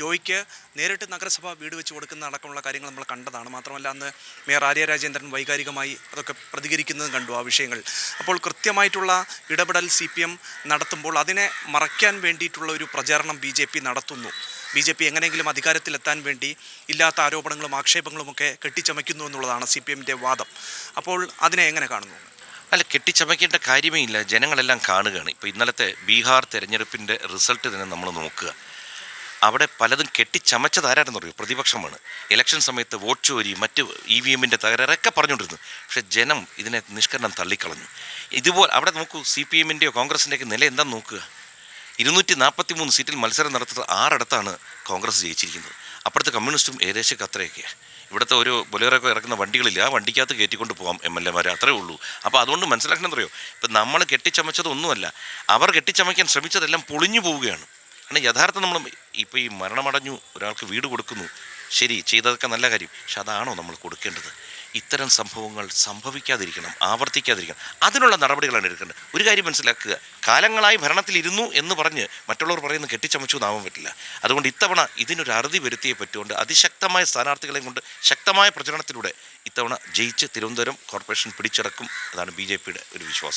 ജോയിക്ക് നേരിട്ട് നഗരസഭ വീട് വെച്ച് കൊടുക്കുന്ന അടക്കമുള്ള കാര്യങ്ങൾ നമ്മൾ കണ്ടതാണ്. മാത്രമല്ല അന്ന് മേയർ ആര്യ രാജേന്ദ്രൻ വൈകാരികമായി അതൊക്കെ പ്രതികരിക്കുന്നതും കണ്ടു ആ വിഷയങ്ങൾ. അപ്പോൾ കൃത്യമായിട്ടുള്ള ഇടപെടൽ സി പി എം നടത്തുമ്പോൾ അതിനെ മറയ്ക്കാൻ വേണ്ടിയിട്ടുള്ള ഒരു പ്രചാരണം ബി ജെ പി നടത്തുന്നു. ബി ജെ പി എങ്ങനെയെങ്കിലും അധികാരത്തിലെത്താൻ വേണ്ടി ഇല്ലാത്ത ആരോപണങ്ങളും ആക്ഷേപങ്ങളുമൊക്കെ കെട്ടിച്ചമയ്ക്കുന്നു എന്നുള്ളതാണ് സി പി എമ്മിന്റെ വാദം. അപ്പോൾ അതിനെ എങ്ങനെ കാണുന്നു? അല്ല കെട്ടിച്ചമയ്ക്കേണ്ട കാര്യമേ ഇല്ല. ജനങ്ങളെല്ലാം കാണുകയാണ്. ഇപ്പോൾ ഇന്നലത്തെ ബീഹാർ തെരഞ്ഞെടുപ്പിന്റെ റിസൾട്ട് തന്നെ നമ്മൾ നോക്കുക. അവിടെ പലതും കെട്ടിച്ചമച്ചതാരായിരുന്നു അറിയോ? പ്രതിപക്ഷമാണ്. ഇലക്ഷൻ സമയത്ത് വോട്ട് ചോരി മറ്റ് ഇ വി എമ്മിന്റെ തകരാറൊക്കെ പറഞ്ഞുകൊണ്ടിരുന്നു. പക്ഷേ ജനം ഇതിനെ നിഷ്കരണം തള്ളിക്കളഞ്ഞു. ഇതുപോലെ അവിടെ നോക്കൂ സി പി എമ്മിന്റെയോ കോൺഗ്രസിന്റെയൊക്കെ നില എന്താണെന്ന് നോക്കുക. ഇരുന്നൂറ്റി നാൽപ്പത്തി മൂന്ന് സീറ്റിൽ മത്സരം നടത്തുന്നത് ആറിടത്താണ് കോൺഗ്രസ് ജയിച്ചിരിക്കുന്നത്. അപ്പുറത്തെ കമ്മ്യൂണിസ്റ്റും ഏകദേശം അത്രയൊക്കെ. ഇവിടുത്തെ ഒരു ബൊലേറൊക്കെ ഇറക്കുന്ന വണ്ടികളില്ല. ആ വണ്ടിക്കകത്ത് കയറ്റിക്കൊണ്ട് പോകാം എം എൽ എമാരെ അത്രേ ഉള്ളൂ. അപ്പോൾ അതുകൊണ്ട് മനസ്സിലാക്കണം അറിയോ? ഇപ്പം നമ്മൾ കെട്ടിച്ചമച്ചതൊന്നുമല്ല. അവർ കെട്ടിച്ചമയ്ക്കാൻ ശ്രമിച്ചതെല്ലാം പൊളിഞ്ഞു പോവുകയാണ്. കാരണം യഥാർത്ഥം നമ്മൾ ഇപ്പോൾ ഈ മരണമടഞ്ഞു ഒരാൾക്ക് വീട് കൊടുക്കുന്നു. ശരി ചെയ്തതൊക്കെ നല്ല കാര്യം. പക്ഷെ അതാണോ നമ്മൾ കൊടുക്കേണ്ടത്? ഇത്തരം സംഭവങ്ങൾ സംഭവിക്കാതിരിക്കണം ആവർത്തിക്കാതിരിക്കണം. അതിനുള്ള നടപടികളാണ് എടുക്കേണ്ടത്. ഒരു കാര്യം മനസ്സിലാക്കുക. കാലങ്ങളായി ഭരണത്തിലിരുന്നു എന്ന് പറഞ്ഞ് മറ്റുള്ളവർ പറയുന്ന കെട്ടിച്ചമച്ചു എന്നാവാൻ പറ്റില്ല. അതുകൊണ്ട് ഇത്തവണ ഇതിനൊരു അറുതി വരുത്തിയേ പറ്റുകൊണ്ട് അതിശക്തമായ സ്ഥാനാർത്ഥികളെയും കൊണ്ട് ശക്തമായ പ്രചരണത്തിലൂടെ ഇത്തവണ ജയിച്ച് തിരുവനന്തപുരം കോർപ്പറേഷൻ പിടിച്ചടക്കും. അതാണ് ബി ഒരു വിശ്വാസം.